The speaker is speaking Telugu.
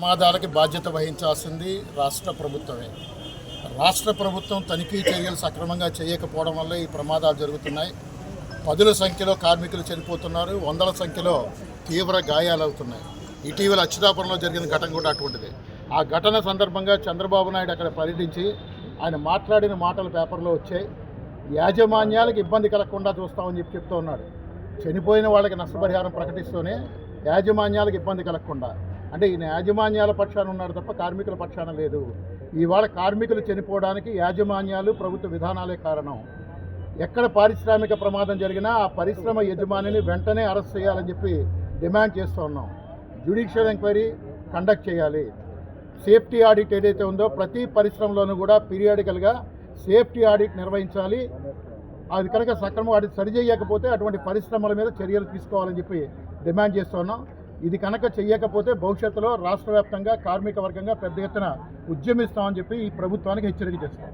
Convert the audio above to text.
ప్రమాదాలకి బాధ్యత వహించాల్సింది రాష్ట్ర ప్రభుత్వమే. రాష్ట్ర ప్రభుత్వం తనిఖీ చర్యలు సక్రమంగా చేయకపోవడం వల్ల ఈ ప్రమాదాలు జరుగుతున్నాయి. పదుల సంఖ్యలో కార్మికులు చనిపోతున్నారు. వందల సంఖ్యలో తీవ్ర గాయాలవుతున్నాయి. ఇటీవల అచ్యుతాపురంలో జరిగిన ఘటన కూడా అటువంటిది. ఆ ఘటన సందర్భంగా చంద్రబాబు నాయుడు అక్కడ పర్యటించి ఆయన మాట్లాడిన మాటలు పేపర్లో వచ్చాయి. యాజమాన్యాలకు ఇబ్బంది కలగకుండా చూస్తామని చెప్పి చెప్తూ ఉన్నాడు. చనిపోయిన వాళ్ళకి నష్టపరిహారం ప్రకటిస్తూనే యాజమాన్యాలకు ఇబ్బంది కలగకుండా అంటే ఈయన యాజమాన్యాల పక్షాన ఉన్నాడు తప్ప కార్మికుల పక్షాన లేదు. ఇవాళ కార్మికులు చనిపోవడానికి యాజమాన్యాలు ప్రభుత్వ విధానాలే కారణం. ఎక్కడ పారిశ్రామిక ప్రమాదం జరిగినా ఆ పరిశ్రమ యజమానిని వెంటనే అరెస్ట్ చేయాలని చెప్పి డిమాండ్ చేస్తూ ఉన్నాం. జ్యుడిషియల్ ఎంక్వైరీ కండక్ట్ చేయాలి. సేఫ్టీ ఆడిట్ ఏదైతే ఉందో ప్రతి పరిశ్రమలోనూ కూడా పీరియాడికల్గా సేఫ్టీ ఆడిట్ నిర్వహించాలి. అది కనుక సక్రమ ఆడిట్ సరిచేయకపోతే అటువంటి పరిశ్రమల మీద చర్యలు తీసుకోవాలని చెప్పి డిమాండ్ చేస్తున్నాం ఇది కనుక చేయకపోతే భవిష్యత్తులో రాష్ట్ర వ్యాప్తంగా కార్మిక వర్గంగా పెద్ద ఎత్తున ఉద్యమిస్తామని చెప్పి ఈ ప్రభుత్వానికి హెచ్చరిక చేస్తాం.